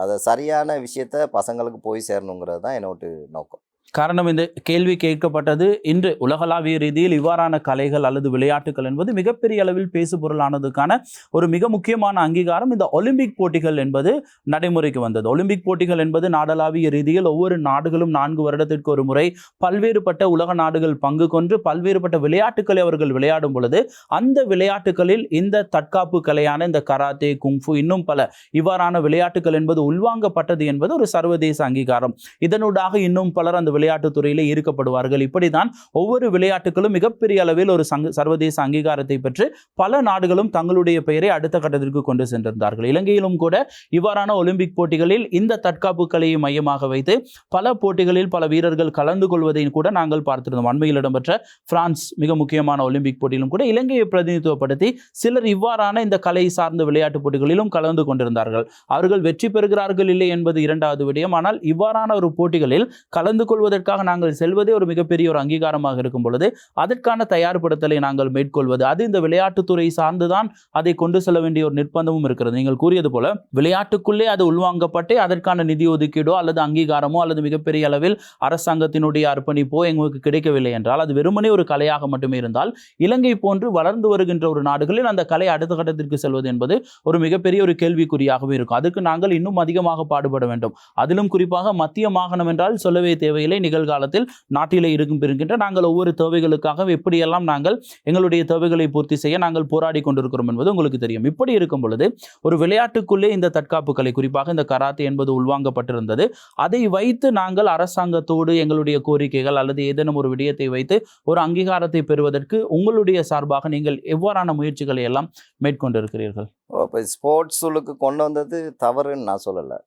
அதை சரியான விஷயத்த பசங்களுக்கு போய் சேரணுங்கிறது தான் என்னோட நோக்கம். காரணம் இந்த கேள்வி கேட்கப்பட்டது. இன்று உலகளாவிய ரீதியில் இவ்வாறான கலைகள் அல்லது விளையாட்டுகள் என்பது மிகப்பெரிய அளவில் பேசு பொருளானதுக்கான ஒரு மிக முக்கியமான அங்கீகாரம் இந்த ஒலிம்பிக் போட்டிகள் என்பது நடைமுறைக்கு வந்தது. ஒலிம்பிக் போட்டிகள் என்பது நாடளாவிய ரீதியில் ஒவ்வொரு நாடுகளும் நான்கு வருடத்திற்கு ஒரு முறை பல்வேறுபட்ட உலக நாடுகள் பங்கு கொண்டு பல்வேறுபட்ட விளையாட்டுகளை அவர்கள் விளையாடும் பொழுது அந்த விளையாட்டுகளில் இந்த தற்காப்பு கலையான இந்த கராத்தே குங்ஃபு இன்னும் பல இவ்வாறான விளையாட்டுகள் என்பது உள்வாங்கப்பட்டது என்பது ஒரு சர்வதேச அங்கீகாரம். இதனூடாக இன்னும் பலர் அந்த விளையாட்டுத் துறையிலே ஈர்க்கப்படுவார்கள். இப்படிதான் ஒவ்வொரு விளையாட்டுகளும் மிகப்பெரிய அளவில் ஒரு சங்க சர்வதேச அங்கீகாரத்தை பெற்று பல நாடுகளும் தங்களுடைய பெயரை அடுத்த கட்டத்திற்கு கொண்டு சென்றிருந்தார்கள். இலங்கையிலும் கூட இவ்வாறான ஒலிம்பிக் போட்டிகளில் இந்த தற்காப்பு கலையை மையமாக வைத்து பல போட்டிகளில் பல வீரர்கள் கலந்து கொள்வதையும் கூட நாங்கள் பார்த்திருந்தோம். அண்மையில் இடம்பெற்ற பிரான்ஸ் மிக முக்கியமான ஒலிம்பிக் போட்டியிலும் கூட இலங்கையை பிரதிநிதித்துவப்படுத்தி சிலர் இவ்வாறான இந்த கலை சார்ந்த விளையாட்டுப் போட்டிகளிலும் கலந்து கொண்டிருந்தார்கள். அவர்கள் வெற்றி பெறுகிறார்கள் இல்லை என்பது இரண்டாவது விடயம். ஆனால் இவ்வாறான ஒரு போட்டிகளில் கலந்து கொள்வதற்காக நாங்கள் செல்வதே ஒரு மிகப்பெரிய ஒரு அங்கீகாரமாக இருக்கும் பொழுது அதற்கான தயார்படுத்தலை நாங்கள் மேற்கொள்வது. அது இந்த விளையாட்டுத்துறை சார்ந்துதான் அதை கொண்டு செல்ல வேண்டிய ஒரு நிர்பந்தமும் இருக்கிறது. நீங்கள் கூறியது போல விளையாட்டுக்குள்ளே அது உள்வாங்கப்பட்டு அதற்கான நிதி ஒதுக்கீடோ அல்லது அங்கீகாரமோ அல்லது மிகப்பெரிய அளவில் அரசாங்கத்தினுடைய அர்ப்பணிப்போ எங்களுக்கு கிடைக்கவில்லை என்றால் அது வெறுமனே ஒரு கலையாக மட்டுமே இருந்தால் இலங்கை போன்று வளர்ந்து வருகின்ற ஒரு நாடுகளில் அந்த கலை அடுத்த கட்டத்திற்கு செல்வது என்பது ஒரு மிகப்பெரிய ஒரு கேள்விக்குறியாகவே இருக்கும். அதுக்கு நாங்கள் இன்னும் அதிகமாக பாடுபட வேண்டும். அதிலும் குறிப்பாக மத்திய மாகாணம் என்றால் சொல்லவே தேவையில்லை. நிகழ்காலத்தில் நாட்டிலே இருக்கும் இருக்கின்ற நாங்கள் ஒவ்வொரு தேவைகளுக்காக எப்படியெல்லாம் நாங்கள் எங்களுடைய தேவைகளை பூர்த்தி செய்ய நாங்கள் போராடி கொண்டிருக்கிறோம் என்பது உங்களுக்கு தெரியும். இப்படி இருக்கும் பொழுது ஒரு விளையாட்டுக்குள்ளே இந்த தற்காப்பு கலை குறிப்பாக இந்த கராத்தே என்பது உள்வாங்கப்பட்டிருந்தது அதை வைத்து நாங்கள் அரசாங்கத்தோடு எங்களுடைய கோரிக்கைகள் அல்லது ஏதேனும் ஒரு விடயத்தை வைத்து ஒரு அங்கீகாரத்தை பெறுவதற்கு உங்களுடைய சார்பாக நீங்கள் எவ்வாறான முயற்சிகளை எல்லாம் மேற்கொண்டிருக்கிறீர்கள்? இப்போ ஸ்போர்ட்ஸுக்கு கொண்டு வந்தது தவறுன்னு நான் சொல்லலை.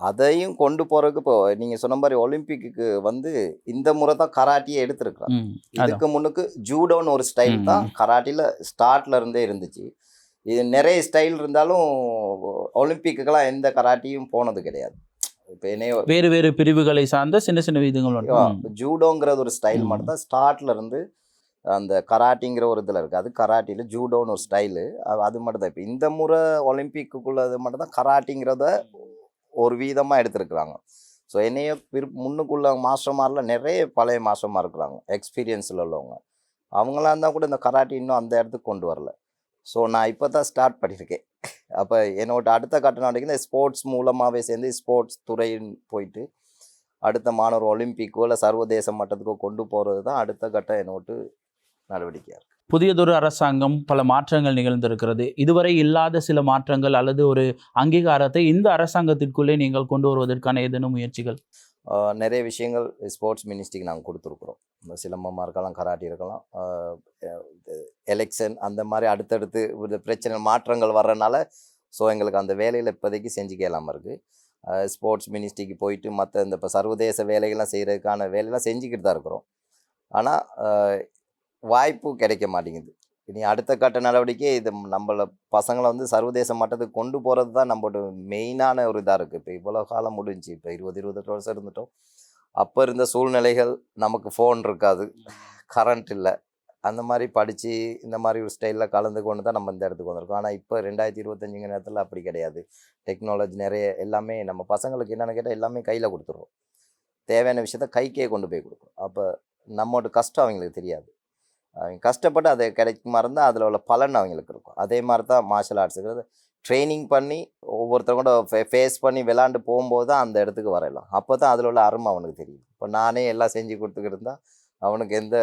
அதையும் கொண்டு போறதுக்கு இப்போ நீங்கள் சொன்ன மாதிரி ஒலிம்பிக்கு வந்து இந்த முறை தான் கராட்டியே எடுத்திருக்கிறாங்க. ம், இதுக்கு முன்னுக்கு ஜூடோன்னு ஒரு ஸ்டைல் தான். கராட்டியில் ஸ்டார்ட்ல இருந்தே இருந்துச்சு. இது நிறைய ஸ்டைல் இருந்தாலும் ஒலிம்பிக்குக்கெல்லாம் எந்த கராட்டியும் போனது கிடையாது. இப்போ என்னையோ வேறு வேறு பிரிவுகளை சார்ந்த சின்ன சின்ன விதங்கள். ஜூடோங்கிறது ஒரு ஸ்டைல். மட்டும் தான் ஸ்டார்ட்ல இருந்து அந்த கராட்டிங்கிற ஒரு இதில் இருக்குது. அது கராட்டியில் ஜூடோன்னு ஒரு ஸ்டைலு. அது மட்டும் தான் இப்போ இந்த முறை ஒலிம்பிக்குள்ளது மட்டும் தான் கராட்டிங்கிறத ஒரு வீதமாக எடுத்திருக்கிறாங்க. ஸோ என்னையோ பிற் முன்னுக்குள்ள மாஸ்டர்மாரில் நிறைய பழைய மாஸ்டர்மா இருக்கிறாங்க எக்ஸ்பீரியன்ஸில் உள்ளவங்க. அவங்களாம் இருந்தால் கூட இந்த கராட்டி இன்னும் அந்த இடத்துக்கு கொண்டு வரல. ஸோ நான் இப்போ தான் ஸ்டார்ட் பண்ணியிருக்கேன். அப்போ என்னோட அடுத்த கட்ட வரைக்கும் இந்த ஸ்போர்ட்ஸ் மூலமாகவே சேர்ந்து ஸ்போர்ட்ஸ் துறையின் போயிட்டு அடுத்த மாணவர் ஒலிம்பிக்கோ இல்லை சர்வதேச மட்டத்துக்கோ கொண்டு போகிறது தான் அடுத்த கட்டம் என்னோட்டு நடவடிக்கையாக இருக்குது புதியதொரு அரசாங்கம் பல மாற்றங்கள் நிகழ்ந்திருக்கிறது. இதுவரை இல்லாத சில மாற்றங்கள் அல்லது ஒரு அங்கீகாரத்தை இந்த அரசாங்கத்திற்குள்ளே நீங்கள் கொண்டு வருவதற்கான ஏதேனும் முயற்சிகள்? நிறைய விஷயங்கள் ஸ்போர்ட்ஸ் மினிஸ்ட்ரிக்கு நாங்கள் கொடுத்துருக்குறோம். இந்த சிலம்பமாக இருக்கலாம் கராட்டி இருக்கலாம் எலெக்ஷன் அந்த மாதிரி அடுத்தடுத்து இந்த பிரச்சனை மாற்றங்கள் வர்றதுனால ஸோ எங்களுக்கு அந்த வேலையில் இப்போதைக்கு செஞ்சு இல்லாமல் இருக்குது ஸ்போர்ட்ஸ் மினிஸ்ட்ரிக்கு போயிட்டு மற்ற இந்த இப்போ சர்வதேச வேலைகள்லாம் செய்கிறதுக்கான வேலையெல்லாம் செஞ்சுக்கிட்டு தான் இருக்கிறோம். ஆனால் வாய்ப்பு கிடைக்க மாட்டேங்குது. இனி அடுத்த கட்ட நடவடிக்கை இது நம்மள பசங்களை வந்து சர்வதேச மட்டத்துக்கு கொண்டு போகிறது தான் நம்மளோட மெயினான ஒரு இதாக இருக்குது இப்போ இவ்வளோ காலம் முடிஞ்சு இப்போ இருபது இருபத்தெட்டு வருஷம் இருந்துட்டோம். அப்போ இருந்த சூழ்நிலைகள் நமக்கு ஃபோன் இருக்காது. கரண்ட் இல்லை. அந்த மாதிரி படித்து இந்த மாதிரி ஒரு ஸ்டைலில் கலந்து கொண்டு தான் நம்ம இந்த இடத்துக்கு வந்திருக்கோம். ஆனால் இப்போ ரெண்டாயிரத்தி இருபத்தஞ்சுங்க நேரத்தில் அப்படி கிடையாது. டெக்னாலஜி நிறைய எல்லாமே நம்ம பசங்களுக்கு என்னென்னு கேட்டால் எல்லாமே கையில் கொடுத்துருவோம் தேவையான விஷயத்த கைக்கே கொண்டு போய் கொடுக்குறோம் அப்போ நம்மளோட கஷ்டம் அவங்களுக்கு தெரியாது. அவங்க கஷ்டப்பட்டு அது கிடைக்குமா இருந்தால் அதில் உள்ள பலன் அவங்களுக்கு இருக்கும். அதே மாதிரி தான் மார்ஷல் ஆர்ட்ஸுங்கிறது ட்ரைனிங் பண்ணி ஒவ்வொருத்தரும் கூட ஃபேஸ் பண்ணி விளாண்டு போகும்போது தான் அந்த இடத்துக்கு வரலாம் அப்போ தான் அதில் உள்ள அருமை அவனுக்கு தெரியும். இப்போ நானே எல்லாம் செஞ்சு கொடுத்துக்கிட்டு இருந்தா அவனுக்கு எந்த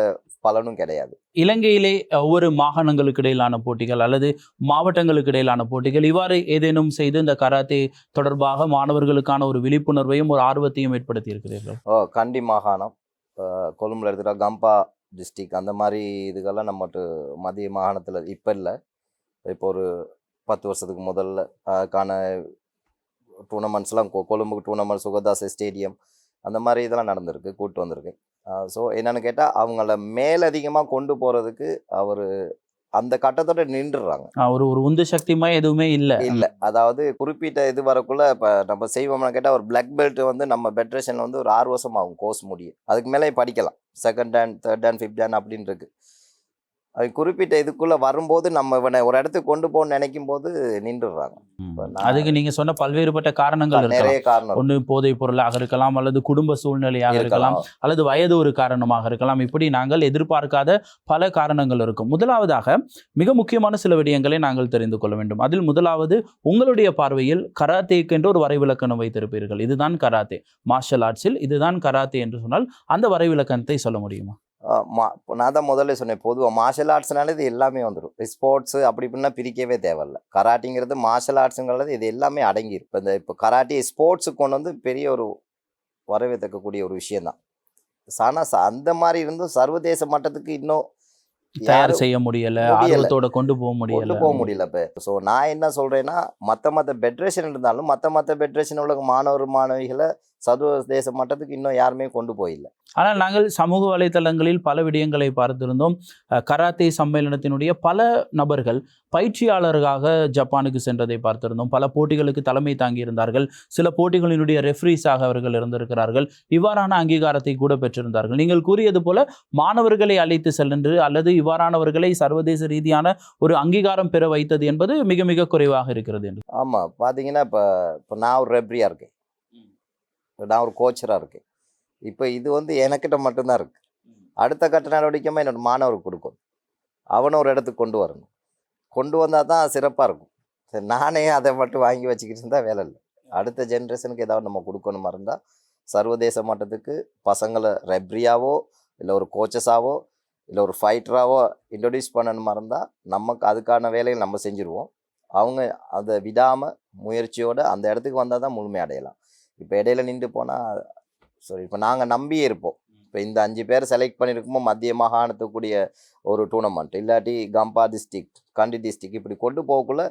பலனும் கிடையாது. இலங்கையிலே ஒவ்வொரு மாகாணங்களுக்கு இடையிலான போட்டிகள் அல்லது மாவட்டங்களுக்கு இடையிலான போட்டிகள் இவ்வாறு ஏதேனும் செய்து இந்த கராத்தே தொடர்பாக மாணவர்களுக்கான ஒரு விழிப்புணர்வையும் ஒரு ஆர்வத்தையும் ஏற்படுத்தி இருக்கிறீர்கள் ஓ கண்டி மாகாணம் கொழும்புல எடுத்துட்டா கம்பா டிஸ்ட்ரிக் அந்த மாதிரி இதுக்கெல்லாம் நம்மட்டு மத்திய மாகாணத்தில் இப்போ இல்லை. இப்போ ஒரு பத்து வருஷத்துக்கு முதல்ல அதுக்கான டூர்னமெண்ட்ஸ்லாம் கொ கொழும்புக்கு டூர்னமெண்ட் சுகதாஸ் ஸ்டேடியம் அந்த மாதிரி இதெல்லாம் நடந்திருக்கு கூட்டு வந்திருக்கு. ஸோ என்னென்னு கேட்டால் அவங்கள மேலதிகமாக கொண்டு போகிறதுக்கு அவர் அந்த கட்டத்தோட நின்றுடுறாங்க ஆஹ் ஒரு ஒரு உந்து சக்திமா எதுவுமே இல்லை. இல்லை. அதாவது குறிப்பிட்ட இது வரக்குள்ள இப்போ நம்ம செய்வோம்னு கேட்டால் ஒரு பிளாக் பெல்ட் வந்து நம்ம பெட்ரேஷனில் வந்து ஒரு ஆறு வருஷம் ஆகும் கோர்ஸ் முடியும் அதுக்கு மேலே படிக்கலாம். Second dan third dan fifth dan அப்படின்னு இருக்கு அது குறிப்பிட்ட இதுக்குள்ள வரும்போது நம்ம இவனை ஒரு இடத்துக்கு கொண்டு போகணும்னு நினைக்கும் போது நின்றுடுறாங்க அதுக்கு நீங்க சொன்ன பல்வேறுபட்ட காரணங்கள் நிறைய காரணம். ஒன்று போதைப் பொருளாக இருக்கலாம் அல்லது குடும்ப சூழ்நிலையாக இருக்கலாம். அல்லது வயது ஒரு காரணமாக இருக்கலாம். இப்படி நாங்கள் எதிர்பார்க்காத பல காரணங்கள் இருக்கும். முதலாவதாக மிக முக்கியமான சில விடயங்களை நாங்கள் தெரிந்து கொள்ள வேண்டும். அதில் முதலாவது உங்களுடைய பார்வையில் கராத்தேக்கு என்று ஒரு வரைவிலக்கணம் வைத்திருப்பீர்கள். இதுதான் கராத்தே. மார்ஷல் ஆர்ட்ஸில் இதுதான் கராத்தே என்று சொன்னால் அந்த வரைவிலக்கணத்தை சொல்ல முடியுமா? நான் தான் முதல்ல சொன்னேன் பொதுவாக மார்ஷல் ஆர்ட்ஸ்னால இது எல்லாமே வந்துடும் ஸ்போர்ட்ஸ் அப்படி இப்படின்னா பிரிக்கவே தேவையில்ல. கராட்டிங்கிறது மார்ஷல் ஆர்ட்ஸுங்கிறது இது எல்லாமே அடங்கிடும் இப்போ இந்த இப்போ கராட்டி ஸ்போர்ட்ஸுக்கு கொண்டு வந்து பெரிய ஒரு வரவேற்கக்கூடிய ஒரு விஷயம்தான். ஆனால் அந்த மாதிரி இருந்தும் சர்வதேச மட்டத்துக்கு இன்னும் தயார் செய்ய முடியல. ஆர்வத்தோட கொண்டு போக கொண்டு முடியல. போக முடியல இப்போ. ஸோ நான் என்ன சொல்றேன்னா மற்ற மற்ற பெட்ரேஷன் இருந்தாலும் மற்ற மற்ற பெட்ரேஷன் உள்ள மாணவர் மாணவிகளை சர்வதேச மட்டத்துக்கு இன்னும் யாருமே கொண்டு போயில்லை. ஆனால் நாங்கள் சமூக வலைத்தளங்களில் பல விடயங்களை பார்த்திருந்தோம். கராத்தே சம்மேளனத்தினுடைய பல நபர்கள் பயிற்சியாளர்களாக ஜப்பானுக்கு சென்றதை பார்த்திருந்தோம். பல போட்டிகளுக்கு தலைமை தாங்கியிருந்தார்கள். சில போட்டிகளினுடைய ரெஃப்ரீஸாக அவர்கள் இருந்திருக்கிறார்கள். இவ்வாறான அங்கீகாரத்தை கூட பெற்றிருந்தார்கள். நீங்கள் கூறியது போல மாணவர்களை அழைத்து சென்று அல்லது இவ்வாறானவர்களை சர்வதேச ரீதியான ஒரு அங்கீகாரம் பெற வைத்தது என்பது மிக மிக குறைவாக இருக்கிறது என்று. ஆமாம் பார்த்தீங்கன்னா இப்போ இப்போ நான் ஒரு ரெப்ரியாக இருக்கேன். நான் ஒரு கோச்சராக இருக்கேன். இப்போ இது வந்து எனக்கிட்ட மட்டும்தான் இருக்குது அடுத்த கட்ட நடவடிக்கைமா என்னோட மாணவருக்கு கொடுக்கும். அவனை ஒரு இடத்துக்கு கொண்டு வரணும். கொண்டு வந்தால் தான் சிறப்பாக இருக்கும். சரி நானே அதை மட்டும் வாங்கி வச்சுக்கிட்டு இருந்தால் வேலை இல்லை. அடுத்த ஜென்ரேஷனுக்கு ஏதாவது நம்ம கொடுக்கணுமா இருந்தால் சர்வதேச மட்டத்துக்கு பசங்களை ரெப்ரியாவோ இல்லை ஒரு கோச்சஸாவோ இல்லை ஒரு ஃபைட்டராவோ இன்ட்ரடியூஸ் பண்ணணுமா இருந்தால் நமக்கு அதுக்கான வேலையை நம்ம செஞ்சுருவோம். அவங்க அதை விடாமல் முயற்சியோடு அந்த இடத்துக்கு வந்தால் தான் முழுமை அடையலாம். இப்போ இடையில நின்று போனால் சரி இப்போ நாங்கள் நம்பியே இருப்போம். இப்போ இந்த அஞ்சு பேர் செலக்ட் பண்ணியிருக்குமோ மத்திய மாகாணத்துக்குரிய ஒரு டூர்னமெண்ட் இல்லாட்டி கம்பா டிஸ்ட்ரிக்ட் கண்டி டிஸ்ட்ரிக்ட் இப்படி கொண்டு போகக்குள்ள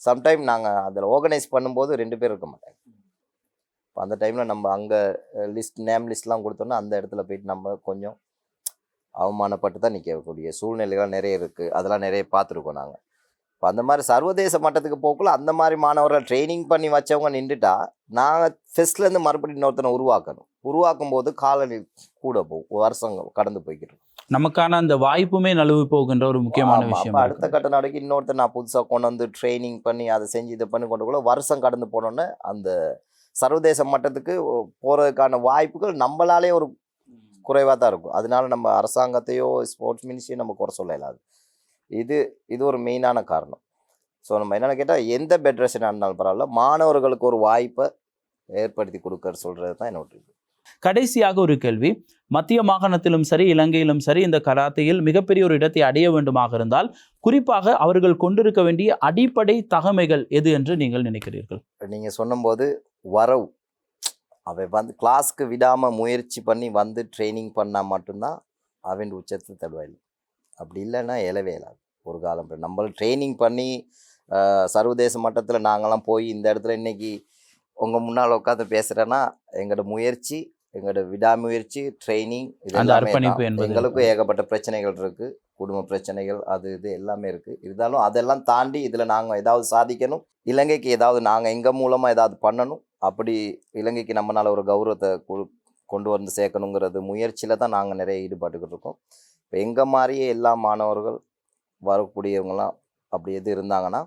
சம்டைம் நாங்கள் அதில் ஆர்கனைஸ் பண்ணும்போது ரெண்டு பேர் இருக்க மாட்டாங்க. இப்போ அந்த டைமில் நம்ம அங்கே லிஸ்ட் நேம் லிஸ்ட்லாம் கொடுத்தோன்னா அந்த இடத்துல போயிட்டு நம்ம கொஞ்சம் அவமானப்பட்டு தான் நிற்கக்கூடிய சூழ்நிலைகள் நிறைய இருக்குது அதெல்லாம் நிறைய பார்த்துருக்கோம் நாங்கள் இப்போ அந்த மாதிரி சர்வதேச மட்டத்துக்கு போக்குள்ள அந்த மாதிரி மாணவர்கள் ட்ரைனிங் பண்ணி வச்சவங்க நின்றுட்டா நாங்கள் ஃபெஸ்ட்லேருந்து மறுபடியும் இன்னொருத்தனை உருவாக்கணும். உருவாக்கும் போது காலனி கூட போகும். வருஷம் கடந்து போய்கிட்டு. நமக்கான அந்த வாய்ப்புமே நழுவு போகின்ற ஒரு முக்கியமான விஷயம் அடுத்த கட்ட நடவடிக்கை இன்னொருத்தர் நான் புதுசாக கொண்டு வந்து ட்ரைனிங் பண்ணி அதை செஞ்சு இதை பண்ணி கொண்டு கூட வருஷம் கடந்து போனோன்னே அந்த சர்வதேச மட்டத்துக்கு போகிறதுக்கான வாய்ப்புகள் நம்மளாலே ஒரு குறைவாக தான் இருக்கும். அதனால நம்ம அரசாங்கத்தையோ ஸ்போர்ட்ஸ் மினிஸ்ட்ரியோ நம்ம குறை சொல்ல இயலாது இது இது ஒரு மெயினான காரணம். ஸோ நம்ம என்னென்னு கேட்டால் எந்த பெட்ரேஷனாக இருந்தாலும் பரவாயில்ல மாணவர்களுக்கு ஒரு வாய்ப்பை ஏற்படுத்தி கொடுக்கற சொல்கிறது தான் என்னோட கடைசியாக ஒரு கேள்வி. மத்திய மாகாணத்திலும் சரி இலங்கையிலும் சரி இந்த கராத்தையில் மிகப்பெரிய ஒரு இடத்தை அடைய வேண்டுமாக இருந்தால் குறிப்பாக அவர்கள் கொண்டிருக்க வேண்டிய அடிப்படை தகமைகள் எது என்று நீங்கள் நினைக்கிறீர்கள்? நீங்கள் சொன்னும்போது வரவு. அவன் வந்து கிளாஸ்க்கு விடாமல் முயற்சி பண்ணி வந்து ட்ரைனிங் பண்ணால் மட்டும்தான் அவன் உச்சத்தை தடுவாயில் அப்படி இல்லைன்னா எழவே இயலாது ஒரு காலம் இப்ப நம்ம ட்ரைனிங் பண்ணி சர்வதேச மட்டத்தில் நாங்களாம் போய் இந்த இடத்துல இன்னைக்கு உங்கள் முன்னால் உட்காந்து பேசுகிறேன்னா எங்களோட முயற்சி எங்களோட விடாமுயற்சி ட்ரைனிங் இது அந்த எல்லாமே அர்ப்பணிப்பு தான். என்பது எங்களுக்கும் ஏகப்பட்ட பிரச்சனைகள் இருக்குது குடும்ப பிரச்சனைகள் அது இது எல்லாமே இருக்குது இருந்தாலும் அதெல்லாம் தாண்டி இதில் நாங்கள் ஏதாவது சாதிக்கணும் இலங்கைக்கு ஏதாவது நாங்கள் எங்கள் மூலமாக ஏதாவது பண்ணணும் அப்படி இலங்கைக்கு நம்மளால் ஒரு கௌரவத்தை கொண்டு வந்து சேர்க்கணுங்கிறது முயற்சியில் தான் நாங்கள் நிறைய ஈடுபாட்டுக்கிட்டு இருக்கோம். இப்போ எங்கள் மாதிரியே எல்லா மாணவர்கள் வரக்கூடியவங்களாம் அப்படி எது இருந்தாங்கன்னா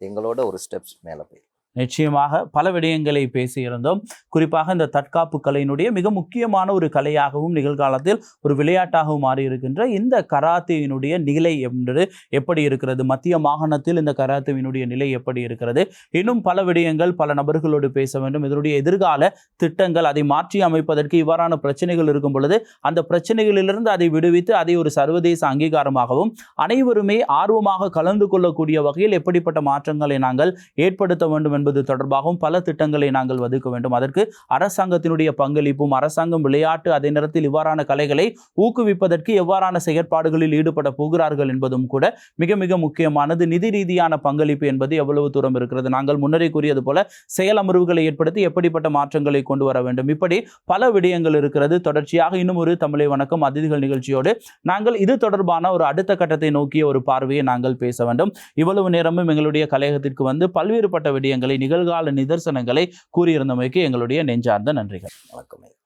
எங்களோட ஒரு ஸ்டெப்ஸ் மேலே போய். நிச்சயமாக பல விடயங்களை பேசியிருந்தோம். குறிப்பாக இந்த தற்காப்பு கலையினுடைய மிக முக்கியமான ஒரு கலையாகவும் நிகழ்காலத்தில் ஒரு விளையாட்டாகவும் மாறி இருக்கின்ற இந்த கராத்தேயினுடைய நிலை என்பது எப்படி இருக்கிறது? மத்திய மாகாணத்தில் இந்த கராத்தேவினுடைய நிலை எப்படி இருக்கிறது? இன்னும் பல விடயங்கள் பல நபர்களோடு பேச வேண்டும். இதனுடைய எதிர்கால திட்டங்கள் அதை மாற்றி அமைப்பதற்கு இவ்வாறான பிரச்சனைகள் இருக்கும் பொழுது அந்த பிரச்சனைகளிலிருந்து அதை விடுவித்து அதை ஒரு சர்வதேச அங்கீகாரமாகவும் அனைவருமே ஆர்வமாக கலந்து கொள்ளக்கூடிய வகையில் எப்படிப்பட்ட மாற்றங்களை நாங்கள் ஏற்படுத்த வேண்டும் என்பது தொடர்பாகவும் பல திட்டங்களை நாங்கள் வதுக்க வேண்டும். அதற்கு அரசாங்கத்தினுடைய பங்களிப்பும் அரசாங்கம் விளையாட்டு அதே நேரத்தில் இவ்வாறான கலைகளை ஊக்குவிப்பதற்கு எவ்வாறான செயற்பாடுகளில் ஈடுபட போகிறார்கள் என்பதும் கூட மிக மிக முக்கியமானது. நிதி ரீதியான பங்களிப்பு என்பது எவ்வளவு தூரம் இருக்கிறது? நாங்கள் முன்னரே கூறியது போல செயலமர்வுகளை ஏற்படுத்தி எப்படிப்பட்ட மாற்றங்களை கொண்டு வர வேண்டும்? இப்படி பல விடயங்கள் இருக்கிறது. தொடர்ச்சியாக இன்னும் ஒரு தமிழை வணக்கம் அதிதிகள் நிகழ்ச்சியோடு நாங்கள் இது தொடர்பான ஒரு அடுத்த கட்டத்தை நோக்கிய ஒரு பார்வையை நாங்கள் பேச வேண்டும். இவ்வளவு நேரமும் எங்களுடைய கலையகத்திற்கு வந்து பல்வேறுபட்ட விடயங்களை நிகழ்கால நிதர்சனங்களை கூறியிருந்தமைக்கு எங்களுடைய நெஞ்சார்ந்த நன்றிகள். வணக்கம்.